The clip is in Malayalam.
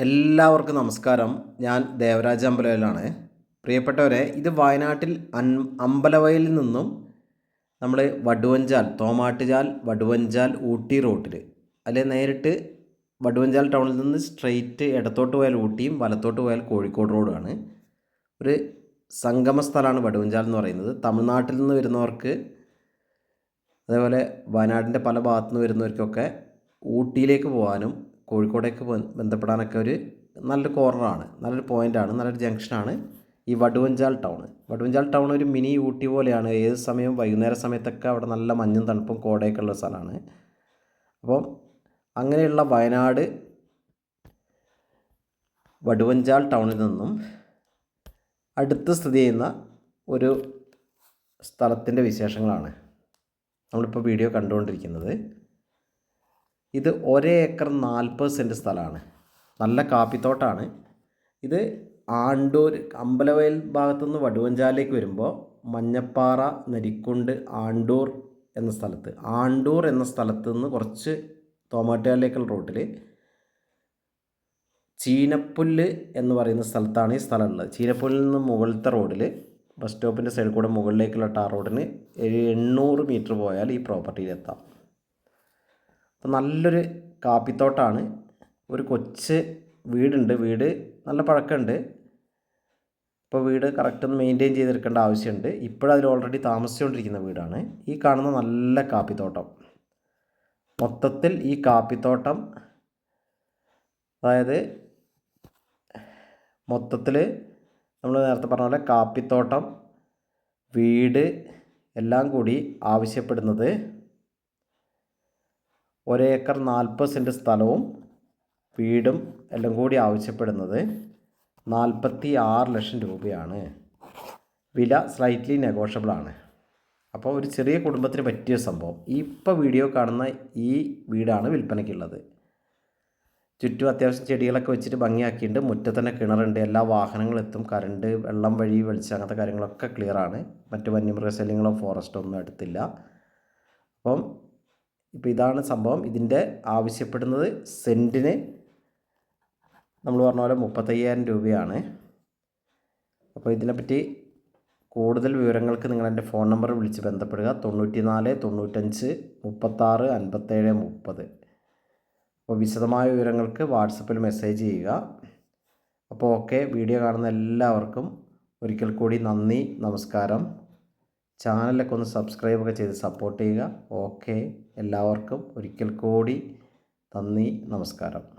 എല്ലാവർക്കും നമസ്കാരം. ഞാൻ ദേവരാജ അമ്പലവയലാണ് പ്രിയപ്പെട്ടവരെ ഇത് വയനാട്ടിൽ അൻ അമ്പലവയലിൽ നിന്നും നമ്മൾ വടുവഞ്ചാൽ തോമാട്ടുചാൽ വടുവഞ്ചാൽ ഊട്ടി റൂട്ടിൽ അല്ലെ നേരിട്ട് വടുവഞ്ചാൽ ടൗണിൽ നിന്ന് സ്ട്രെയിറ്റ് ഇടത്തോട്ട് പോയാൽ ഊട്ടിയും വലത്തോട്ട് പോയാൽ കോഴിക്കോട് റോഡുമാണ്. ഒരു സംഗമ സ്ഥലമാണ് വടുവഞ്ചാൽ എന്ന് പറയുന്നത്. തമിഴ്നാട്ടിൽ നിന്ന് വരുന്നവർക്ക് അതേപോലെ വയനാടിന്റെ പല ഭാഗത്തു നിന്ന് വരുന്നവർക്കൊക്കെ ഊട്ടിയിലേക്ക് പോകാനും കോഴിക്കോടേക്ക് ബന്ധപ്പെടാനൊക്കെ ഒരു നല്ലൊരു കോർണറാണ്. നല്ലൊരു പോയിന്റാണ് നല്ലൊരു ജംഗ്ഷനാണ് ഈ വടുവഞ്ചാൽ ടൗൺ. വടുവഞ്ചാൽ ടൗൺ ഒരു മിനി ഊട്ടി പോലെയാണ്. ഏത് സമയവും വൈകുന്നേര സമയത്തൊക്കെ അവിടെ നല്ല മഞ്ഞും തണുപ്പും കോടയൊക്കെ ഉള്ള സ്ഥലമാണ്. അപ്പം അങ്ങനെയുള്ള വയനാട് വടുവഞ്ചാൽ ടൗണിൽ നിന്നും അടുത്ത് സ്ഥിതി ചെയ്യുന്ന ഒരു സ്ഥലത്തിന്റെ വിശേഷങ്ങളാണ് നമ്മളിപ്പോൾ വീഡിയോ കണ്ടുകൊണ്ടിരിക്കുന്നത്. ഇത് ഒരേ ഏക്കർ നാൽപ്പത് സെന്റ് സ്ഥലമാണ്. നല്ല കാപ്പിത്തോട്ടമാണ് ഇത് ആണ്ടൂർ അമ്പലവയൽ ഭാഗത്തുനിന്ന് വടുവഞ്ചാലേക്ക് വരുമ്പോൾ മഞ്ഞപ്പാറ നരിക്കുണ്ട് ആണ്ടൂർ എന്ന സ്ഥലത്ത്. ആണ്ടൂർ എന്ന സ്ഥലത്ത് നിന്ന് കുറച്ച് തോമാട്ടുകാലിലേക്കുള്ള റൂട്ടിൽ ചീനപ്പുല്ല് എന്ന് പറയുന്ന സ്ഥലത്താണ് ഈ സ്ഥലം ഉള്ളത്. ചീനപ്പുല്ലിൽ നിന്ന് മുകളിലത്തെ റോഡിൽ ബസ് സ്റ്റോപ്പിന്റെ സൈഡിൽ കൂടെ മുകളിലേക്കുള്ള ടാർ റോഡിന് എണ്ണൂറ് മീറ്റർ പോയാൽ ഈ പ്രോപ്പർട്ടിയിലെത്താം. അപ്പോൾ നല്ലൊരു കാപ്പിത്തോട്ടമാണ് ഒരു കൊച്ച് വീടുണ്ട്. വീട് നല്ല പഴക്കമുണ്ട്. ഇപ്പോൾ വീട് കറക്റ്റ് ഒന്ന് മെയിന്റെയിൻ ചെയ്തെടുക്കേണ്ട ആവശ്യമുണ്ട്. ഇപ്പോഴതിൽ ഓൾറെഡി താമസിച്ചുകൊണ്ടിരിക്കുന്ന വീടാണ്. ഈ കാണുന്ന നല്ല കാപ്പിത്തോട്ടം. മൊത്തത്തിൽ ഈ കാപ്പിത്തോട്ടം അതായത് മൊത്തത്തിൽ നമ്മൾ നേരത്തെ പറഞ്ഞ പോലെ കാപ്പിത്തോട്ടം വീട് എല്ലാം കൂടി ആവശ്യപ്പെടുന്നത് ഒരേക്കർ നാൽപ്പത് സെന്റ് സ്ഥലവും വീടും എല്ലാം കൂടി ആവശ്യപ്പെടുന്നത് നാൽപ്പത്തി ആറ് ലക്ഷം രൂപയാണ്. വില സ്ലൈറ്റ്ലി നെഗോഷ്യബിൾ ആണ്. അപ്പോൾ ഒരു ചെറിയ കുടുംബത്തിന് പറ്റിയ സംഭവം. ഇപ്പോൾ വീഡിയോ കാണുന്ന ഈ വീടാണ് വിൽപ്പനയ്ക്കുള്ളത്. ചുറ്റും അത്യാവശ്യം ചെടികളൊക്കെ വെച്ചിട്ട് ഭംഗിയാക്കിയിട്ടുണ്ട്. മുറ്റത്ത് തന്നെ കിണറുണ്ട്. എല്ലാ വാഹനങ്ങളും എത്തും. കറണ്ട് വെള്ളം വഴി വെളിച്ചം അങ്ങനത്തെ കാര്യങ്ങളൊക്കെ ക്ലിയറാണ് മറ്റ് വന്യമൃഗശല്യങ്ങളോ ഫോറസ്റ്റോ ഒന്നും എടുത്തില്ല. അപ്പം ഇപ്പോൾ ഇതാണ് സംഭവം. ഇതിന്റെ ആവശ്യപ്പെടുന്നത് സെന്റിന് നമ്മൾ പറഞ്ഞ പോലെ മുപ്പത്തയ്യായിരം രൂപയാണ്. അപ്പോൾ ഇതിനെപ്പറ്റി കൂടുതൽ വിവരങ്ങൾക്ക് നിങ്ങൾ എന്റെ ഫോൺ നമ്പർ വിളിച്ച് ബന്ധപ്പെടുക. തൊണ്ണൂറ്റി നാല് തൊണ്ണൂറ്റഞ്ച് മുപ്പത്താറ് അൻപത്തേഴ് മുപ്പത്. അപ്പോൾ വിശദമായ വിവരങ്ങൾക്ക് വാട്സപ്പിൽ മെസ്സേജ് ചെയ്യുക. അപ്പോൾ ഓക്കെ. വീഡിയോ കാണുന്ന എല്ലാവർക്കും ഒരിക്കൽ കൂടി നന്ദി നമസ്കാരം. ചാനലൊക്കെ ഒന്ന് സബ്സ്ക്രൈബ് ഒക്കെ ചെയ്ത് സപ്പോർട്ട് ചെയ്യുക. ഓക്കെ. എല്ലാവർക്കും ഒരിക്കൽ കൂടി നന്ദി നമസ്കാരം.